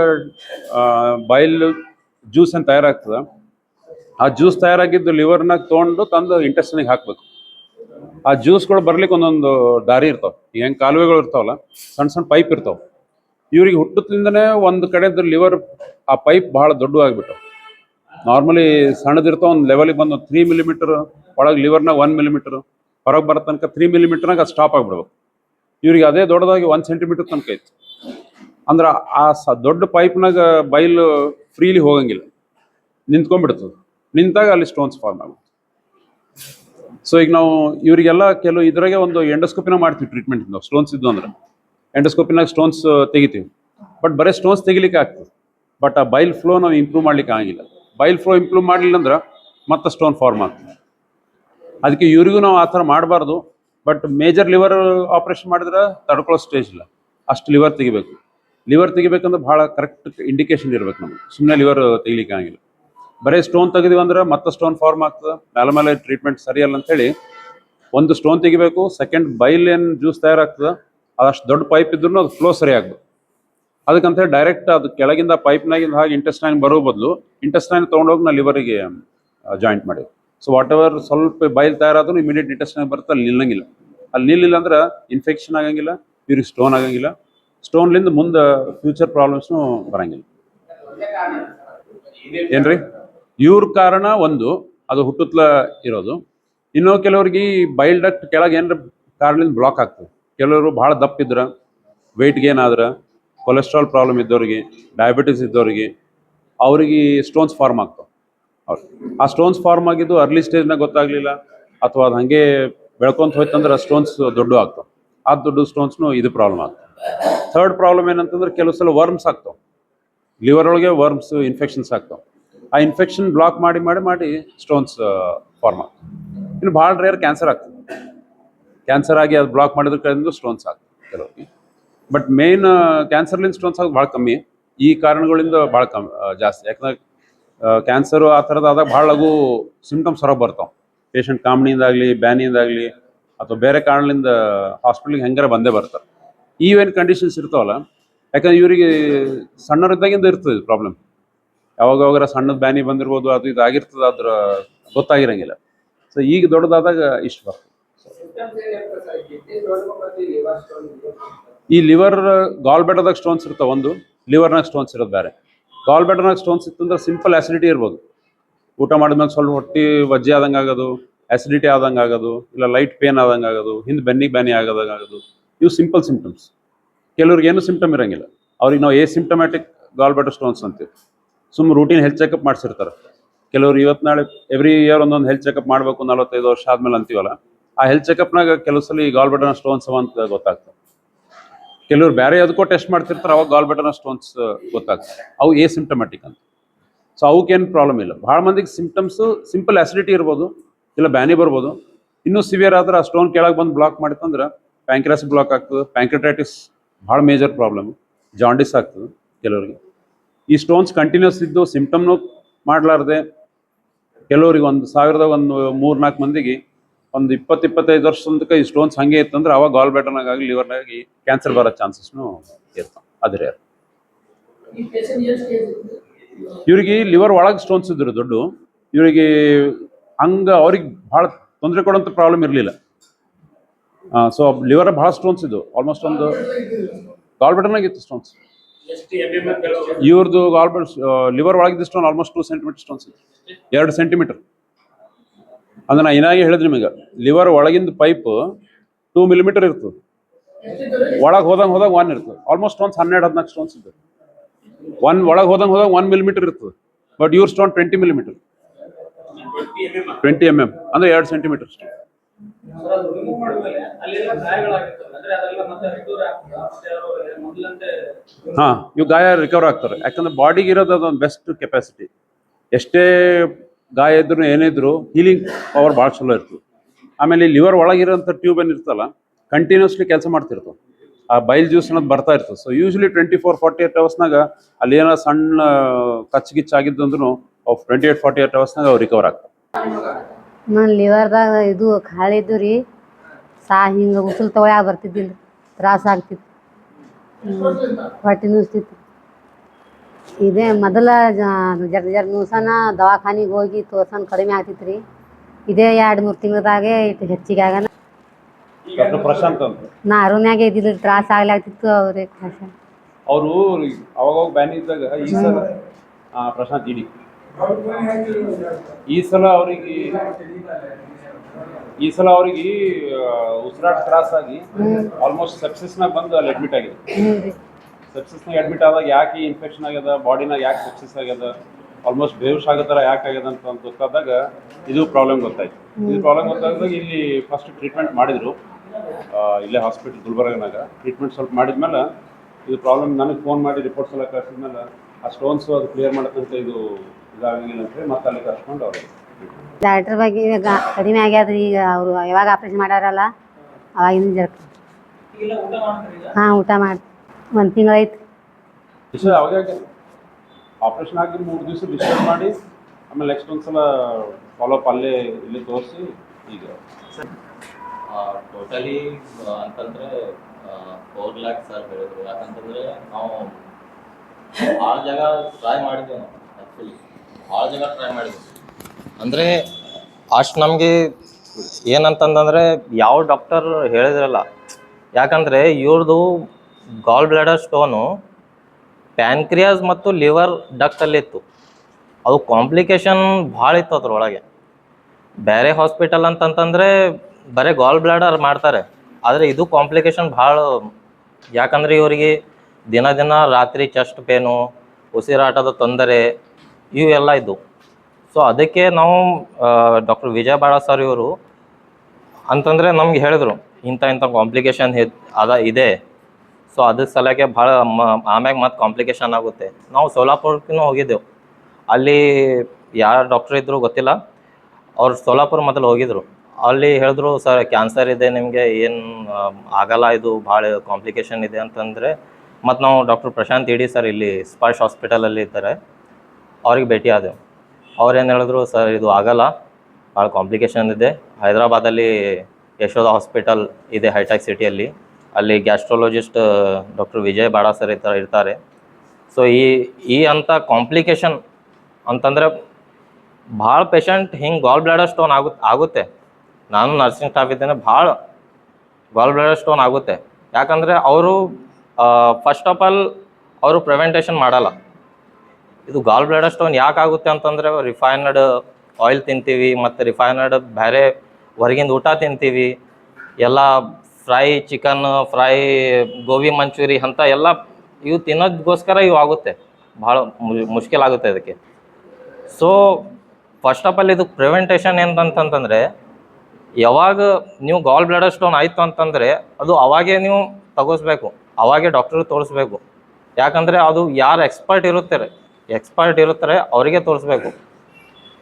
A: ಬಾಯಿಲ್ ಜ್ಯೂಸ್ ಏನು ತಯಾರಾಗ್ತದ ಆ ಜ್ಯೂಸ್ ತಯಾರಾಗಿದ್ದು ಲಿವರ್ನಾಗ ತೊಗೊಂಡು ತಂದು ಇಂಟೆಸ್ಟನಿಗೆ ಹಾಕ್ಬೇಕು. ಆ ಜ್ಯೂಸ್ಗಳು ಬರ್ಲಿಕ್ಕೆ ಒಂದೊಂದು ದಾರಿ ಇರ್ತಾವೆ. ಈಗ ಹೆಂಗೆ ಕಾಲುವೆಗಳು ಇರ್ತಾವಲ್ಲ, ಸಣ್ಣ ಸಣ್ಣ ಪೈಪ್ ಇರ್ತಾವೆ. ಇವ್ರಿಗೆ ಹುಟ್ಟುತ್ತಿಂದನೇ ಒಂದು ಕಡೆದು ಲಿವರ್ ಆ ಪೈಪ್ ಭಾಳ ದೊಡ್ಡ ಆಗಿಬಿಟ್ಟು ನಾರ್ಮಲಿ ಸಣ್ಣದಿರ್ತಾವೆ, ಒಂದು ಲೆವೆಲಿಗೆ ಬಂದು ತ್ರೀ ಮಿಲಿಮೀಟರ್ ಒಳಗೆ ಲಿವರ್ನಾಗ ಒನ್ ಮಿಲಿಮೀಟರ್ ಹೊರಗೆ ಬರೋ ತನಕ ತ್ರೀ ಮಿಲಿಮೀಟರ್ನಾಗ ಅದು ಸ್ಟಾಪ್ ಆಗಿಬಿಡ್ಬೇಕು. ಇವ್ರಿಗೆ ಅದೇ ದೊಡ್ಡದಾಗಿ ಒಂದು ಸೆಂಟಿಮೀಟರ್ ತನಕ ಐತಿ. ಅಂದ್ರೆ ಆ ಸ ದೊಡ್ಡ ಪೈಪ್ನಾಗ ಬೈಲು ಫ್ರೀಲಿ ಹೋಗಂಗಿಲ್ಲ. ನಿಂತ್ಕೊಂಡ್ಬಿಡ್ತದೆ. ನಿಂತಾಗ ಅಲ್ಲಿ ಸ್ಟೋನ್ಸ್ ಫಾರ್ಮ್ ಆಗುತ್ತೆ. ಸೊ ಈಗ ನಾವು ಇವರಿಗೆಲ್ಲ ಕೆಲವು ಇದ್ರಾಗೆ ಒಂದು ಎಂಡೋಸ್ಕೋಪಿನ ಮಾಡ್ತೀವಿ ಟ್ರೀಟ್ಮೆಂಟ್ ನಾವು ಸ್ಟೋನ್ಸ್ ಇದ್ದು ಅಂದ್ರೆ. ಎಂಡೋಸ್ಕೋಪಿನಾಗ ಸ್ಟೋನ್ಸ್ ತೆಗಿತೀವಿ. ಬಟ್ ಬರೀ ಸ್ಟೋನ್ಸ್ ತೆಗಿಲಿಕ್ಕೆ ಆಗ್ತದೆ. ಬಟ್ ಆ ಬೈಲ್ ಫ್ಲೋ ನಾವು ಇಂಪ್ರೂವ್ ಮಾಡ್ಲಿಕ್ಕೆ ಆಗಿಲ್ಲ ಬೈಲ್ ಫ್ಲೋ ಇಂಪ್ರೂವ್ ಮಾಡಲಿಲ್ಲ ಅಂದ್ರೆ ಮತ್ತೆ ಸ್ಟೋನ್ ಫಾರ್ಮ್ ಆಗ್ತದೆ. ಅದಕ್ಕೆ ಇವರಿಗೂ ನಾವು ಆ ಥರ ಮಾಡಬಾರ್ದು. ಬಟ್ ಮೇಜರ್ ಲಿವರ್ ಆಪ್ರೇಷನ್ ಮಾಡಿದ್ರೆ ತಡ್ಕೊಳ್ಳೋ ಸ್ಟೇಜ್ ಇಲ್ಲ. ಅಷ್ಟು ಲಿವರ್ ತೆಗಿಬೇಕು. ಲಿವರ್ ತೆಗಿಬೇಕಂದ್ರೆ ಭಾಳ ಕರೆಕ್ಟ್ ಇಂಡಿಕೇಶನ್ ಇರಬೇಕು ನಮಗೆ. ಸುಮ್ಮನೆ ಲಿವರ್ ತೆಗಿಲಿಕ್ಕೆ ಆಗಿಲ್ಲ ಬರೀ ಸ್ಟೋನ್ ತೆಗೆದಿವಿ ಅಂದ್ರೆ ಮತ್ತೆ ಸ್ಟೋನ್ ಫಾರ್ಮ್ ಆಗ್ತದೆ. ಮೇಲೆ ಮೇಲೆ ಟ್ರೀಟ್ಮೆಂಟ್ ಸರಿಯಲ್ಲ ಅಂತೇಳಿ ಒಂದು ಸ್ಟೋನ್ ತೆಗಿಬೇಕು ಸೆಕೆಂಡ್ ಬೈಲ್ ಏನು ಜ್ಯೂಸ್ ತಯಾರಾಗ್ತದೆ, ಅದಷ್ಟು ದೊಡ್ಡ ಪೈಪ್ ಇದ್ರೂ ಅದು ಫ್ಲೋ ಸರಿ ಆಗ್ಬೇಕು. ಅದಕ್ಕಂತ ಹೇಳಿ ಡೈರೆಕ್ಟ್ ಅದು ಕೆಳಗಿಂದ ಪೈಪ್ನಾಗಿಂದ ಹಾಗೆ ಇಂಟೆಸ್ಟೈನ್ ಬರೋ ಬದಲು ಇಂಟೆಸ್ಟೈನ್ ತೊಗೊಂಡೋಗಿ ನಾ ಲಿವರಿಗೆ ಜಾಯಿಂಟ್ ಮಾಡಿ. ಸೊ ವಾಟ್ ಎವರ್ ಸ್ವಲ್ಪ ಬೈಲ್ ತಯಾರಾದ್ರೂ ಇಮಿಡಿಯೇಟ್ ಇಂಟೆಸ್ಟೈನ್ ಬರುತ್ತೆ, ಅಲ್ಲಿ ನಿಲ್ಲಂಗಿಲ್ಲ. ಅಲ್ಲಿ ನಿಲ್ಲಿಲ್ಲ ಅಂದ್ರೆ ಇನ್ಫೆಕ್ಷನ್ ಆಗಂಗಿಲ್ಲ ಇವ್ರಿಗೆ ಸ್ಟೋನ್ ಆಗಂಗಿಲ್ಲ. ಸ್ಟೋನ್ಲಿಂದ ಮುಂದೆ ಫ್ಯೂಚರ್ ಪ್ರಾಬ್ಲಮ್ಸ್ನು ಬರಂಗಿಲ್ಲ. ಏನ್ರಿ? ಇವ್ರ ಕಾರಣ ಒಂದು, ಅದು ಹುಟ್ಟುತ್ತಲ ಇರೋದು. ಇನ್ನು ಕೆಲವ್ರಿಗೆ ಬೈಲ್ ಡಕ್ಟ್ ಕೆಳಗೆ ಏನಾರ ಕಾರಣದಿಂದ ಬ್ಲಾಕ್ ಆಗ್ತದೆ. ಕೆಲವರು ಭಾಳ ದಪ್ಪ ಇದ್ರೆ ವೆಯ್ಟ್ ಗೇನ್ ಆದ್ರೆ ಕೊಲೆಸ್ಟ್ರಾಲ್ ಪ್ರಾಬ್ಲಮ್ ಇದ್ದವ್ರಿಗೆ ಡಯಾಬಿಟಿಸ್ ಇದ್ದವ್ರಿಗೆ, ಅವ್ರಿಗೆ ಸ್ಟೋನ್ಸ್ ಫಾರ್ಮ್ ಆಗ್ತಾವೆ. ಅವ್ರು, ಆ ಸ್ಟೋನ್ಸ್ ಫಾರ್ಮ್ ಆಗಿದ್ದು ಅರ್ಲಿ ಸ್ಟೇಜ್ನಾಗ ಗೊತ್ತಾಗಲಿಲ್ಲ, ಅಥವಾ ಅದು ಹಾಗೆ ಬೆಳ್ಕೊಂತ ಹೋಯ್ತಂದ್ರೆ ಸ್ಟೋನ್ಸ್ ದೊಡ್ಡ ಆಗ್ತಾವೆ. ಆ ದೊಡ್ಡ ಸ್ಟೋನ್ಸ್ನು ಇದು ಪ್ರಾಬ್ಲಮ್ ಆಗ್ತದೆ. ಥರ್ಡ್ ಪ್ರಾಬ್ಲಮ್ ಏನಂತಂದ್ರೆ ಕೆಲವು ಸಲ ವರ್ಮ್ಸ್ ಆಗ್ತಾವೆ. ಲಿವರ್ ಒಳಗೆ ವರ್ಮ್ಸ್ ಇನ್ಫೆಕ್ಷನ್ಸ್ ಆಗ್ತಾವೆ. ಆ ಇನ್ಫೆಕ್ಷನ್ ಬ್ಲಾಕ್ ಮಾಡಿ ಮಾಡಿ ಮಾಡಿ ಸ್ಟೋನ್ಸ್ ಫಾರ್ಮ್ ಆಗ್ತದೆ. ಇನ್ನು ಭಾಳ ರೇರ್ ಕ್ಯಾನ್ಸರ್ ಆಗ್ತದೆ. ಕ್ಯಾನ್ಸರ್ ಆಗಿ ಅದು ಬ್ಲಾಕ್ ಮಾಡಿದ್ರ ಕಡೆಯಿಂದ ಸ್ಟೋನ್ಸ್ ಆಗ್ತದೆ ಕೆಲವರಿಗೆ. ಬಟ್ ಮೇನ್ ಕ್ಯಾನ್ಸರ್ಲಿಂದ ಸ್ಟೋನ್ಸ್ ಆಗೋದು ಭಾಳ ಕಮ್ಮಿ. ಈ ಕಾರಣಗಳಿಂದ ಭಾಳ ಕಮ್ಮಿ ಜಾಸ್ತಿ. ಯಾಕಂದ್ರೆ ಕ್ಯಾನ್ಸರು ಆ ಥರದ್ದು ಆದಾಗ ಭಾಳ ಲಘು ಸಿಮ್ಟಮ್ಸ್ ಹೊರಗೆ ಬರ್ತಾವೆ. ಪೇಷಂಟ್ ಕಾಮಣಿಯಿಂದಾಗಲಿ ಬ್ಯಾನಿಯಿಂದಾಗಲಿ ಅಥವಾ ಬೇರೆ ಕಾರಣದಿಂದ ಹಾಸ್ಪಿಟ್ಲಿಗೆ ಹೆಂಗಾರ ಬಂದೇ ಬರ್ತಾರೆ. ಈವೇನು ಕಂಡೀಷನ್ಸ್ ಇರ್ತಾವಲ್ಲ, ಯಾಕಂದ್ರೆ ಇವರಿಗೆ ಸಣ್ಣರಿದ್ದಾಗಿಂದ ಇರ್ತದೆ ಪ್ರಾಬ್ಲಮ್ ಯಾವಾಗ ಯಾವಾಗ ಸಣ್ಣದ ಬ್ಯಾನಿ ಬಂದಿರ್ಬೋದು, ಅದು ಇದು ಆಗಿರ್ತದೆ ಅದ್ರ ಗೊತ್ತಾಗಿರಂಗಿಲ್ಲ. ಸೊ ಈಗ ದೊಡ್ಡದಾದಾಗ ಇಷ್ಟು ಬರ್ತದೆ ಈ ಲಿವರ್ ಗಾಲ್ ಬೆಟರ್ದಾಗ ಸ್ಟೋನ್ಸ್ ಇರ್ತಾವೆ ಒಂದು, ಲಿವರ್ನಾಗ ಸ್ಟೋನ್ಸ್ ಇರೋದು ಬೇರೆ ಗಾಲ್ ಬೆಟರ್ನಾಗ ಸ್ಟೋನ್ಸ್ ಇತ್ತಂದ್ರೆ ಸಿಂಪಲ್ ಆಸಿಡಿಟಿ ಇರ್ಬೋದು. ಊಟ ಮಾಡಿದ್ಮೇಲೆ ಸ್ವಲ್ಪ ಹೊಟ್ಟೆ ವಜ್ಜೆ ಆದಂಗೆ ಆಗೋದು, ಆಸಿಡಿಟಿ ಆದಂಗೆ ಆಗೋದು, ಇಲ್ಲ ಲೈಟ್ ಪೇನ್ ಆದಂಗೆ ಆಗೋದು, ಹಿಂದೆ ಬೆನ್ನಿಗೆ ಬ್ಯಾನಿ ಆಗೋದಂಗೆ ಆಗೋದು. ಇವು ಸಿಂಪಲ್ ಸಿಂಪ್ಟಮ್ಸ್. ಕೆಲವ್ರಿಗೆ ಏನು ಸಿಂಪ್ಟಮ್ ಇರಂಗಿಲ್ಲ. ಅವ್ರಿಗೆ ನಾವು asymptomatic gall bladder stones ಅಂತೀವಿ. ಸುಮ್ಮ ರೂಟೀನ್ ಹೆಲ್ತ್ ಚೆಕಪ್ ಮಾಡಿಸಿರ್ತಾರೆ. ಕೆಲವರು ಇವತ್ತು ನಾಳೆ ಎವ್ರಿ ಇಯರ್ ಒಂದೊಂದು ಹೆಲ್ತ್ ಚೆಕಪ್ ಮಾಡಬೇಕು ನಲವತ್ತೈದು ವರ್ಷ ಆದ್ಮೇಲೆ ಅಂತೀವಲ್ಲ, ಆ ಹೆಲ್ತ್ ಚೆಕಪ್ನಾಗ ಕೆಲವು ಸಲ ಈ ಗಾಲ್ ಬೆಟರ್ನ ಸ್ಟೋನ್ಸ್ ಅವ ಅಂತ ಗೊತ್ತಾಗ್ತದೆ. ಕೆಲವರು ಬೇರೆ ಯಾವುದಕ್ಕೂ ಟೆಸ್ಟ್ ಮಾಡ್ತಿರ್ತಾರೆ, ಅವಾಗ ಗಾಲ್ ಬೆಟರ್ನ ಸ್ಟೋನ್ಸ್ ಗೊತ್ತಾಗ್ತದೆ. ಅವು ಎ ಸಿಂಪ್ಟಮ್ಯಾಟಿಕ್ ಅಂತ. ಸೊ ಅವಕ್ಕೇನು ಪ್ರಾಬ್ಲಮ್ ಇಲ್ಲ. ಭಾಳ ಮಂದಿಗೆ ಸಿಂಪ್ಟಮ್ಸು ಸಿಂಪಲ್ ಆಸಿಡಿಟಿ ಇರ್ಬೋದು, ಇಲ್ಲ ಬ್ಯಾನಿ ಬರ್ಬೋದು. ಇನ್ನೂ ಸಿವಿಯರ್ ಆದ್ರೆ ಆ ಸ್ಟೋನ್ ಕೆಳಗೆ ಬಂದು ಬ್ಲಾಕ್ ಮಾಡಿತ್ತಂದ್ರೆ ಪ್ಯಾಂಕ್ರಾಸ್ ಬ್ಲಾಕ್ ಆಗ್ತದೆ ಪ್ಯಾಂಕ್ರಟೈಟಿಸ್ ಭಾಳ ಮೇಜರ್ ಪ್ರಾಬ್ಲಮ್ ಜಾಂಡಿಸ್ ಆಗ್ತದೆ ಕೆಲವರಿಗೆ. ಈ ಸ್ಟೋನ್ಸ್ ಕಂಟಿನ್ಯೂಸ್ ಇದ್ದು ಸಿಂಪ್ಟಮ್ನು ಮಾಡಲಾರ್ದೆ ಕೆಲವರಿಗೆ ಒಂದು ಸಾವಿರದ ಒಂದು ಮೂರು ನಾಲ್ಕು ಮಂದಿಗೆ ಒಂದು ಇಪ್ಪತ್ತು ಇಪ್ಪತ್ತೈದು ವರ್ಷ ತನಕ ಈ ಸ್ಟೋನ್ಸ್ ಹಂಗೆ ಇತ್ತಂದ್ರೆ ಅವಾಗ ಗಾಲ್ ಬ್ಯಾಟರ್ನಾಗಿ ಲಿವರ್ನಾಗಿ ಕ್ಯಾನ್ಸರ್ ಬರೋ ಚಾನ್ಸಸ್ನು ಇರ್ತಾವೆ. ಅದ್ರೆ ಇವ್ರಿಗೆ ಲಿವರ್ ಒಳಗೆ ಸ್ಟೋನ್ಸ್ ಇದ್ರು ದೊಡ್ಡ. ಇವರಿಗೆ ಹಂಗೆ ಅವ್ರಿಗೆ ಭಾಳ ತೊಂದರೆ ಕೊಡೋಂಥ ಪ್ರಾಬ್ಲಮ್ ಇರಲಿಲ್ಲ. ಸೊ ಲಿವರ್ ಭಾಳ ಸ್ಟೋನ್ಸ್ ಇದು ಆಲ್ಮೋಸ್ಟ್ ಒಂದು ಗಾಲ್ ಬ್ಯಾಟರ್ನಾಗಿತ್ತು ಸ್ಟೋನ್ಸ್ ಇವ್ರದ್ದು ಆಲ್ಮೋಸ್ಟ್ ಲಿವರ್ ಒಳಗಿದ್ದ stone almost two centimetre stones ಎರಡು ಸೆಂಟಿಮೀಟರ್ ಅಂದ್ರೆ ನಾ ಏನಾಗಿ ಹೇಳಿದ್ರಿ ನಿಮಗೆ. ಲಿವರ್ ಒಳಗಿಂದ ಪೈಪ್ ಟೂ ಮಿಲಿಮೀಟರ್ ಇರ್ತದೆ. ಒಳಗೆ ಹೋದಂಗೆ ಹೋದಾಗ ಒನ್ ಇರ್ತದೆ. ಆಲ್ಮೋಸ್ಟ್ ಸ್ಟೋನ್ಸ್ ಹನ್ನೆರಡು ಹದಿನಾಲ್ಕು ಸ್ಟೋನ್ಸ್ ಇದ್ದು ಒನ್ ಒಳಗೆ ಹೋದಂಗೆ ಹೋದಾಗ ಒನ್ ಮಿಲಿಮೀಟರ್ ಇರ್ತದೆ. ಬಟ್ ಇವ್ರ stone twenty millimetre twenty M M ಅಂದ್ರೆ ಎರಡು ಸೆಂಟಿಮೀಟರ್ ಸ್ಟೋನ್ ಹಾ, ಇವು ಗಾಯ ರಿಕವರ್ ಆಗ್ತಾರೆ ಯಾಕಂದ್ರೆ ಬಾಡಿಗೆ ಇರೋದು ಅದೊಂದು ಬೆಸ್ಟ್ ಕೆಪಾಸಿಟಿ ಎಷ್ಟೇ ಗಾಯ ಇದ್ರು ಏನಿದ್ರು ಹೀಲಿಂಗ್ ಪವರ್ ಭಾಳ ಚಲೋ ಇರ್ತದೆ. ಆಮೇಲೆ ಲಿವರ್ ಒಳಗಿರೋಂಥ ಟ್ಯೂಬ್ ಏನು ಇರ್ತಲ್ಲ ಕಂಟಿನ್ಯೂಸ್ಲಿ ಕೆಲಸ ಮಾಡ್ತಿರ್ತವೆ ಆ ಬೈಲ್ ಜ್ಯೂಸ್ ಅನ್ನೋದು ಬರ್ತಾ ಇರ್ತದೆ. So usually twenty four forty eight ಅವರ್ಸ್ನಾಗ ಅಲ್ಲಿ ಏನೋ ಸಣ್ಣ ಕಚ್ಚಿಗಿಚ್ಚಾಗಿದ್ದು ಗಿಚ್ಚು ಅಂದ್ರೂ ಟ್ವೆಂಟಿ ಏಟ್ ಫಾರ್ಟಿ ಏಟ್ ಅವರ್ಸ್ನಾಗ ಅವ್ರು ರಿಕವರ್ ಆಗ್ತಾರೆ
B: ನನ್ನ ಲಿವರ್ದಾಗ ಇದು ಖಾಲಿ ಇದ್ದು ರೀ. ಸಾ ಹಿಂಗೆ ಉಸಿಲು ತಗೊಳ್ಯಾಗ ಬರ್ತಿದ್ದಿಲ್ಲ ತ್ರಾಸ ಆಗ್ತಿತ್ತು. ಹೊಟ್ಟೆ ನುಸ್ತಿತ್ತು ಇದೇ ಮೊದಲ ಜರ್ ಜರ್ ಜರ ದವಾಖಾನಿಗೆ ಹೋಗಿ ತೋರ್ಸನ್ ಕಡಿಮೆ ಆಗ್ತಿತ್ತು ರೀ. ಇದೇ ಎರಡು ಮೂರು ತಿಂಗಳದಾಗೆ ಇಟ್ಟು ಹೆಚ್ಚಿಗೆ ಆಗನ. ನಾ ಅರುಣ್ಯಾಗೆ ಇದ್ದಿಲ್ಲ ತ್ರಾಸ ಆಗ್ಲಾಗ್ತಿತ್ತು ಅವ್ರಿಗೆ
A: ಅವರು ಅವಾಗ ಬ್ಯಾನ್ ಇದ್ದಾಗ ಈ ಸಲ ಪ್ರಶಾಂತ್ ಇಡಿ. ಈ ಸಲ ಅವರಿಗೆ ಈ ಸಲ ಅವರಿಗೆ ಉಸಿರಾಟ ತ್ರಾಸಾಗಿ ಆಲ್ಮೋಸ್ಟ್ ಸೆಪ್ಸಿಸ್ನಾಗ ಬಂದು ಅಲ್ಲಿ ಅಡ್ಮಿಟ್ ಆಗಿದೆ.
B: ಸಕ್ಸಸ್ ನಾಗ
A: ಸೆಪ್ಸಿಸ್ನಾಗ ಅಡ್ಮಿಟ್ ಆದಾಗ ಯಾಕೆ ಇನ್ಫೆಕ್ಷನ್ ಆಗ್ಯದ ಬಾಡಿನಾಗ ಯಾಕೆ ಸೆಪ್ಸಿಸ್ ಆಗ್ಯದ ಆಲ್ಮೋಸ್ಟ್ ಬೇವ್ಸ್ ಆಗತ್ತಾರ ಯಾಕೆ ಆಗ್ಯದ ಅಂತ ಗೊತ್ತಾದಾಗ ಇದು ಪ್ರಾಬ್ಲಮ್ ಗೊತ್ತಾಯ್ತು. ಇದು ಪ್ರಾಬ್ಲಮ್ ಗೊತ್ತಾದಾಗ ಇಲ್ಲಿ ಫಸ್ಟ್ ಟ್ರೀಟ್ಮೆಂಟ್ ಮಾಡಿದ್ರು. ಇಲ್ಲೇ ಹಾಸ್ಪಿಟಲ್ ಗುಲ್ಬರ್ಗನಾಗ. ಟ್ರೀಟ್ಮೆಂಟ್ ಸ್ವಲ್ಪ ಮಾಡಿದ್ಮೇಲೆ ಇದು ಪ್ರಾಬ್ಲಮ್ ನನಗೆ ಫೋನ್ ಮಾಡಿ ರಿಪೋರ್ಟ್ಸ್ ಎಲ್ಲ ಕಳಿಸಿದ್ಮೇಲೆ, ಆ ಸ್ಟೋನ್ಸ್ ಅದು ಕ್ಲಿಯರ್ ಮಾಡಕ್ಕಂತ ಇದು ಇದಾಗಂಗಿಲ್ಲ ಮತ್ತೆ ಅಲ್ಲಿ ಕರ್ಸ್ಕೊಂಡು ಅವ್ರಿಗೆ
B: ಡಾಕ್ಟ್ರ್ ಬಗ್ಗೆ ಈಗ ಕಡಿಮೆ ಆಗ್ಯಾದ್ರಿ ಈಗ ಅವರು ಯಾವಾಗ ಆಪ್ರೇಷನ್ ಮಾಡ್ಯಾರಲ್ಲ ಅವಾಗಿಂದ ಜರ್ಕ ಹಾಂ ಊಟ ಮಾಡಿ ಒಂದು ತಿಂಗಳಾಯ್ತು.
A: ವಿಷಯ ಅವಾಗ ಆಪ್ರೇಷನ್ ಆಗಿ ಮೂರು ದಿವಸ ಡಿಸ್ಟರ್ಬ್ ಮಾಡಿ ಆಮೇಲೆ ನೆಕ್ಸ್ಟ್ ಒಂದ್ಸಲ ಫಾಲೋಅಪ್ ಅಲ್ಲೇ ಇಲ್ಲಿ ತೋರಿಸಿ ಈಗ.
C: ಟೋಟಲಿ ಅಂತಂದ್ರೆ ಫೋರ್ ಲ್ಯಾಕ್ ಸರ್ ಹೇಳಿದ್ರು. ಯಾಕಂತಂದ್ರೆ ನಾವು ಆ ಜಾಗ ಟ್ರೈ ಮಾಡಿದ್ವಿ ನಾವು ಆ್ಯಕ್ಚುಲಿ ಭಾಳ ಜನ ಟ್ರೈ ಮಾಡಿದ್ವಿ. ಅಂದರೆ ಅಷ್ಟು ನಮಗೆ ಏನಂತಂದ್ರೆ ಯಾವ ಡಾಕ್ಟರ್ ಹೇಳಿದ್ರಲ್ಲ, ಯಾಕಂದರೆ ಇವ್ರದ್ದು ಗಾಲ್ ಬ್ಲಾಡರ್ ಸ್ಟೋನು ಪ್ಯಾನ್ಕ್ರಿಯಾಸ್ ಮತ್ತು ಲಿವರ್ ಡಕ್ಟಲ್ಲಿತ್ತು ಅದು ಕಾಂಪ್ಲಿಕೇಶನ್ ಭಾಳ ಇತ್ತು ಅದ್ರೊಳಗೆ. ಬೇರೆ ಹಾಸ್ಪಿಟಲ್ ಅಂತಂತಂದ್ರೆ ಬರೀ ಗಾಲ್ ಬ್ಲಾಡರ್ ಮಾಡ್ತಾರೆ, ಆದರೆ ಇದು ಕಾಂಪ್ಲಿಕೇಶನ್ ಭಾಳ, ಯಾಕಂದ್ರೆ ಇವರಿಗೆ ದಿನ ದಿನ ರಾತ್ರಿ ಚೆಸ್ಟ್ ಪೇನು ಉಸಿರಾಟದ ತೊಂದರೆ ಇವೆಲ್ಲ ಇದ್ದವು. ಸೊ ಅದಕ್ಕೆ ನಾವು ಡಾಕ್ಟರ್ ವಿಜಯ ಬಾಳ ಸರ್ ಇವರು ಅಂತಂದರೆ ನಮ್ಗೆ ಹೇಳಿದ್ರು, ಇಂಥ ಇಂಥ ಕಾಂಪ್ಲಿಕೇಶನ್ ಅದ ಇದೆ. ಸೊ ಅದ್ರ ಸಲಕ್ಕೆ ಭಾಳ ಆಮ್ಯಾಗ ಮತ್ತೆ ಕಾಂಪ್ಲಿಕೇಶನ್ ಆಗುತ್ತೆ. ನಾವು ಸೋಲಾಪುರಕ್ಕೂ ಹೋಗಿದ್ದೆವು. ಅಲ್ಲಿ ಯಾರು ಡಾಕ್ಟ್ರ್ ಇದ್ರು ಗೊತ್ತಿಲ್ಲ, ಅವ್ರು ಸೋಲಾಪುರ ಮೊದಲು ಹೋಗಿದ್ರು. ಅಲ್ಲಿ ಹೇಳಿದ್ರು ಸರ್ ಕ್ಯಾನ್ಸರ್ ಇದೆ ನಿಮಗೆ, ಏನು ಆಗಲ್ಲ ಇದು, ಭಾಳ ಕಾಂಪ್ಲಿಕೇಶನ್ ಇದೆ ಅಂತಂದರೆ ಮತ್ತು ನಾವು ಡಾಕ್ಟರ್ ಪ್ರಶಾಂತ್ ಇಡಿ ಸರ್ ಇಲ್ಲಿ ಸ್ಪಾಶ್ ಹಾಸ್ಪಿಟಲಲ್ಲಿ ಇದ್ದಾರೆ. ಅವ್ರಿಗೆ ಭೇಟಿ ಆದೆವು. ಅವ್ರು ಏನು ಹೇಳಿದ್ರು, ಸರ್, ಇದು ಆಗಲ್ಲ. ಭಾಳ ಕಾಂಪ್ಲಿಕೇಶನ್ ಇದೆ. ಹೈದರಾಬಾದಲ್ಲಿ ಯಶೋಧ ಹಾಸ್ಪಿಟಲ್ ಇದೆ ಹೈಟೆಕ್ ಸಿಟಿಯಲ್ಲಿ ಅಲ್ಲಿ gastrologist doctor Vijay Bada sir ಇರ್ತಾರೆ ಇರ್ತಾರೆ. ಸೊ ಈ ಈ ಅಂಥ ಕಾಂಪ್ಲಿಕೇಶನ್ ಅಂತಂದರೆ ಭಾಳ ಪೇಷಂಟ್ ಹಿಂಗೆ ಗಾಲ್ ಬ್ಲಾಡರ್ ಸ್ಟೋನ್ ಆಗು, ಆಗುತ್ತೆ. ನಾನು ನರ್ಸಿಂಗ್ ಸ್ಟಾಫ್ ಇದ್ದೇನೆ, ಭಾಳ ಗಾಲ್ ಬ್ಲಾಡರ್ ಸ್ಟೋನ್ ಆಗುತ್ತೆ. ಯಾಕಂದರೆ ಅವರು ಫಸ್ಟ್ ಆಫ್ ಆಲ್ ಅವರು ಪ್ರಿವೆಂಟೇಷನ್ ಮಾಡಲ್ಲ. ಇದು ಗಾಲ್ ಬ್ಲಾಡರ್ ಸ್ಟೋನ್ ಯಾಕಾಗುತ್ತೆ ಅಂತಂದರೆ ರಿಫೈನಡ್ ಆಯಿಲ್ ತಿಂತೀವಿ, ಮತ್ತು ರಿಫೈನಡ್ ಬೇರೆ ಹೊರಗಿಂದ ಊಟ ತಿಂತೀವಿ. ಎಲ್ಲ fry chicken fry gobi manchurian ಅಂತ ಎಲ್ಲ ಇವು ತಿನ್ನೋದಕ್ಕೋಸ್ಕರ ಇವು ಆಗುತ್ತೆ. ಭಾಳ ಮುಷ್ಕಿಲ್ ಆಗುತ್ತೆ ಅದಕ್ಕೆ. ಸೊ ಫಸ್ಟ್ ಆಫ್ ಆಲ್ ಇದು ಪ್ರಿವೆಂಟೇಷನ್ ಏನಂತಂತಂದರೆ, ಯಾವಾಗ ನೀವು ಗಾಲ್ ಬ್ಲಾಡರ್ ಸ್ಟೋನ್ ಆಯಿತು ಅಂತಂದರೆ, ಅದು ಅವಾಗೇ ನೀವು ತಗೋಸ್ಬೇಕು. ಅವಾಗೇ ಡಾಕ್ಟ್ರಿಗೆ ತೋರಿಸ್ಬೇಕು. ಯಾಕಂದರೆ ಅದು ಯಾರು ಎಕ್ಸ್ಪರ್ಟ್ ಇರುತ್ತಾರೆ. ಎಕ್ಸ್ಪರ್ಟ್ ಇರುತ್ತಾರೆ, ಅವರಿಗೆ ತೋರಿಸ್ಬೇಕು.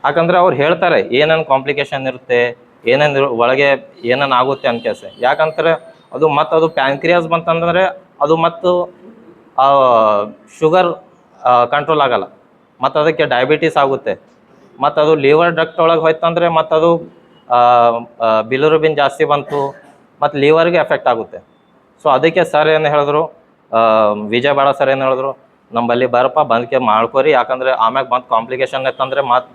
C: ಯಾಕಂದರೆ ಅವ್ರು ಹೇಳ್ತಾರೆ, ಏನೇನು ಕಾಂಪ್ಲಿಕೇಶನ್ ಇರುತ್ತೆ, ಏನೇನು ಒಳಗೆ ಏನೇನು ಆಗುತ್ತೆ ಅಂತ ಕೆಲಸ ಯಾಕಂತಾರೆ ಅದು ಮತ್ತು ಅದು ಪ್ಯಾಂಕ್ರಿಯಾಸ್ ಬಂತಂದರೆ ಅದು ಮತ್ತು ಶುಗರ್ ಕಂಟ್ರೋಲ್ ಆಗಲ್ಲ. ಮತ್ತು ಅದಕ್ಕೆ ಡಯಾಬಿಟೀಸ್ ಆಗುತ್ತೆ. ಮತ್ತು ಅದು ಲಿವರ್ ಡಕ್ಟ್ ಒಳಗೆ ಹೋಯ್ತಂದರೆ ಮತ್ತು ಅದು ಬಿಲುರುಬಿನ್ ಜಾಸ್ತಿ ಬಂತು, ಮತ್ತು ಲಿವರ್ಗೆ ಎಫೆಕ್ಟ್ ಆಗುತ್ತೆ. ಸೊ ಅದಕ್ಕೆ ಸರ್ ಏನು ಹೇಳಿದ್ರು ವಿಜಯ್ ಬಾಳ ಸರ್ ಏನು ಹೇಳಿದ್ರು ನಮ್ಮಲ್ಲಿ ಬರಪ್ಪ ಬಂದ್ಕೆ ಮಾಡ್ಕೊರಿ. ಯಾಕಂದರೆ ಆಮ್ಯಾಗ ಬಂದು ಕಾಂಪ್ಲಿಕೇಶನ್ ಇತ್ತಂದರೆ ಮತ್ತು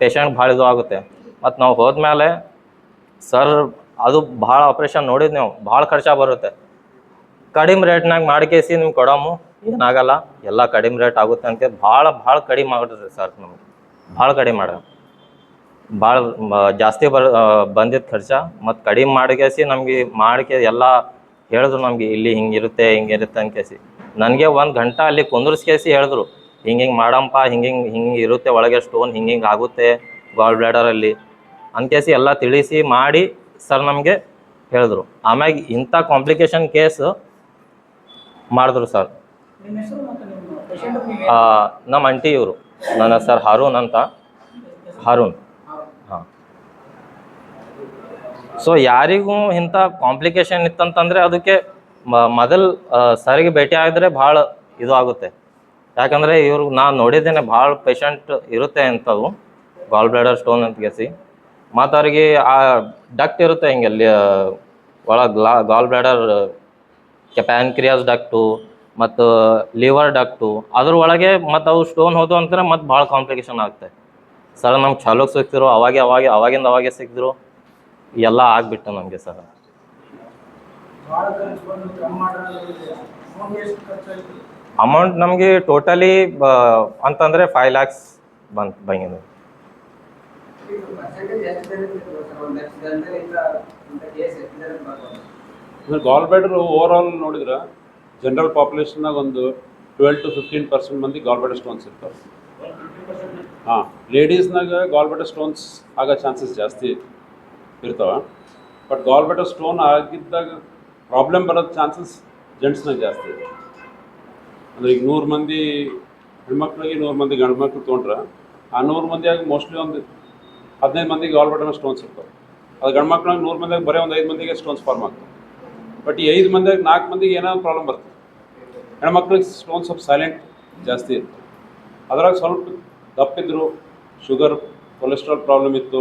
C: ಪೇಷಂಟ್ ಭಾಳ ಇದು ಆಗುತ್ತೆ. ಮತ್ತು ನಾವು ಹೋದ್ಮೇಲೆ ಸರ್, ಅದು ಭಾಳ ಆಪ್ರೇಷನ್ ನೋಡಿದ್ ನೀವು. ಭಾಳ ಖರ್ಚ ಬರುತ್ತೆ. ಕಡಿಮೆ ರೇಟ್ನಾಗ ಮಾಡ್ಕೇಸಿ ನಿಮ್ಗೆ ಕೊಡಮು. ಏನಾಗಲ್ಲ, ಎಲ್ಲ ಕಡಿಮೆ ರೇಟ್ ಆಗುತ್ತೆ ಅಂತ ಭಾಳ ಭಾಳ ಕಡಿಮೆ ಮಾಡಿದ್ರಿ ಸರ್ ನಮಗೆ. ಭಾಳ ಕಡಿಮೆ ಮಾಡ ಭಾಳ ಜಾಸ್ತಿ ಬರ ಬಂದಿದ್ದು ಖರ್ಚ. ಮತ್ತು ಕಡಿಮೆ ಮಾಡ್ಕೇಸಿ ನಮಗೆ ಮಾಡ್ಕೆ ಎಲ್ಲ ಹೇಳಿದ್ರು ನಮಗೆ, ಇಲ್ಲಿ ಹಿಂಗಿರುತ್ತೆ ಹಿಂಗಿರುತ್ತೆ ಅನ್ಕೇಸಿ ನನಗೆ ಒಂದು ಗಂಟೆ ಅಲ್ಲಿ ಕುಂದ್ರಿಸ್ಕೇಸಿ ಹೇಳಿದ್ರು, ಹಿಂಗೆ ಹಿಂಗೆ ಮಾಡಂಪ, ಹಿಂಗೆ ಹಿಂಗೆ ಹಿಂಗೆ ಇರುತ್ತೆ ಒಳಗೆ ಸ್ಟೋನ್ ಹಿಂಗೆ ಹಿಂಗೆ ಆಗುತ್ತೆ ಗಾಲ್ ಬ್ಲ್ಯಾಡರಲ್ಲಿ ಅನ್ಕೇಸಿ ಎಲ್ಲ ತಿಳಿಸಿ ಮಾಡಿ ಸರ್ ನಮಗೆ ಹೇಳಿದ್ರು. ಆಮ್ಯಾಗೆ ಇಂಥ ಕಾಂಪ್ಲಿಕೇಶನ್ ಕೇಸ್ ಮಾಡಿದ್ರು ಸರ್. ನಮ್ಮ ಅಂಟಿ ಇವರು. ನನ್ನ ಸರ್ ಹಾರೂನ್ ಅಂತ. ಹಾರೂನ್. ಹಾಂ. ಸೊ ಯಾರಿಗೂ ಇಂಥ ಕಾಂಪ್ಲಿಕೇಶನ್ ಇತ್ತಂತಂದರೆ ಅದಕ್ಕೆ ಮೊದಲ್ ಸರಿಗೆ ಭೇಟಿ ಆದರೆ ಭಾಳ ಇದು ಆಗುತ್ತೆ. ಯಾಕಂದರೆ ಇವರು, ನಾನು ನೋಡಿದ್ದೇನೆ ಭಾಳ ಪೇಷಂಟ್ ಇರುತ್ತೆ ಅಂಥವು ಗಾಲ್ ಬ್ಲಾಡರ್ ಸ್ಟೋನ್ ಅಂತ ಗೆಸಿ ಮತ್ತು ಅವ್ರಿಗೆ ಆ ಡಕ್ಟ್ ಇರುತ್ತೆ ಹಿಂಗೆ ಅಲ್ಲಿ ಒಳಗೆ ಗ್ಲಾ ಬ್ಲಾಡರ್ ಪ್ಯಾನ್ಕ್ರಿಯಾಸ್ ಡಕ್ಟು ಮತ್ತು ಲಿವರ್ ಡಕ್ಟು ಅದ್ರ ಒಳಗೆ ಮತ್ತು ಅವು ಸ್ಟೋನ್ ಹೋದವು ಅಂತಾರೆ ಮತ್ತು ಭಾಳ ಕಾಂಪ್ಲಿಕೇಶನ್ ಆಗುತ್ತೆ. ಸರ್, ನಮ್ಗೆ ಚಾಲೋಕ್ ಸಿಕ್ತಿರು ಅವಾಗೆ ಅವಾಗೆ, ಅವಾಗಿಂದ ಅವಾಗೆ ಸಿಕ್ಕಿದ್ರು ಎಲ್ಲ ಆಗಿಬಿಟ್ಟು ನಮಗೆ ಸರ್. ಅಮೌಂಟ್ ನಮಗೆ ಟೋಟಲಿ ಅಂತಂದರೆ ಫೈವ್ ಲ್ಯಾಕ್ಸ್ ಬಂತು, ಬಂಗಿದೆ.
A: ಬ್ಯಾಡರ್ ಓವರ್ ಆಲ್ ನೋಡಿದ್ರೆ ಜನರಲ್ ಪಾಪ್ಯುಲೇಷನ್ನಾಗ ಒಂದು ಟ್ವೆಲ್ ಟು ಫಿಫ್ಟೀನ್ ಪರ್ಸೆಂಟ್ ಮಂದಿ ಗಾಲ್ ಬ್ಯಾಡರ್ ಸ್ಟೋನ್ಸ್ ಇರ್ತಾರೆ. ಹಾಂ ಲೇಡೀಸ್ನಾಗ ಗಾಲ್ ಬ್ಯಾಡರ್ ಸ್ಟೋನ್ಸ್ ಆಗೋ ಚಾನ್ಸಸ್ ಜಾಸ್ತಿ ಇರ್ತಾವೆ. ಬಟ್ ಗಾಲ್ ಬ್ಯಾಡರ್ ಸ್ಟೋನ್ ಆಗಿದ್ದಾಗ ಪ್ರಾಬ್ಲಮ್ ಬರೋದು ಚಾನ್ಸಸ್ ಜೆಂಟ್ಸ್ನ ಜಾಸ್ತಿ ಇದೆ. ಅಂದರೆ ಈಗ ನೂರು ಮಂದಿ ಹೆಣ್ಮಕ್ಳಿಗೆ ನೂರು ಮಂದಿ ಗಂಡು ಮಕ್ಳು ತೊಗೊಂಡ್ರೆ ಆ ನೂರು ಮಂದಿಯಾಗಿ ಮೋಸ್ಟ್ಲಿ ಒಂದು ಹದಿನೈದು ಮಂದಿಗೆ ಆಲ್ ಬಟನ್ ಸ್ಟೋನ್ಸ್ ಇರ್ತವೆ. ಅದು ಗಂಡು ಮಕ್ಳಾಗ ನೂರು ಮಂದಿಯಾಗಿ ಬರೀ ಒಂದು ಐದು ಮಂದಿಗೆ ಸ್ಟೋನ್ಸ್ ಫಾರ್ಮ್ ಆಗ್ತವೆ. ಬಟ್ ಈ ಐದು ಮಂದಿಯಾಗಿ ನಾಲ್ಕು ಮಂದಿಗೆ ಏನೋ ಪ್ರಾಬ್ಲಮ್ ಬರ್ತದೆ. ಹೆಣ್ಮಕ್ಳಿಗೆ ಸ್ಟೋನ್ ಸ್ವಲ್ಪ ಸೈಲೆಂಟ್ ಜಾಸ್ತಿ ಇರ್ತದೆ ಅದ್ರಾಗ ಸ್ವಲ್ಪ ದಪ್ಪಿದ್ರು ಶುಗರ್ ಕೊಲೆಸ್ಟ್ರಾಲ್ ಪ್ರಾಬ್ಲಮ್ ಇತ್ತು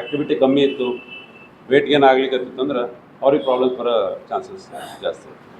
A: ಆಕ್ಟಿವಿಟಿ ಕಮ್ಮಿ ಇತ್ತು ವೇಟ್ ಗೇನ್ ಆಗ್ಲಿಕ್ಕೆ ಅಂದ್ರೆ ಅವ್ರಿಗೆ ಪ್ರಾಬ್ಲಮ್ಸ್ ಬರೋ ಚಾನ್ಸಸ್ ಜಾಸ್ತಿ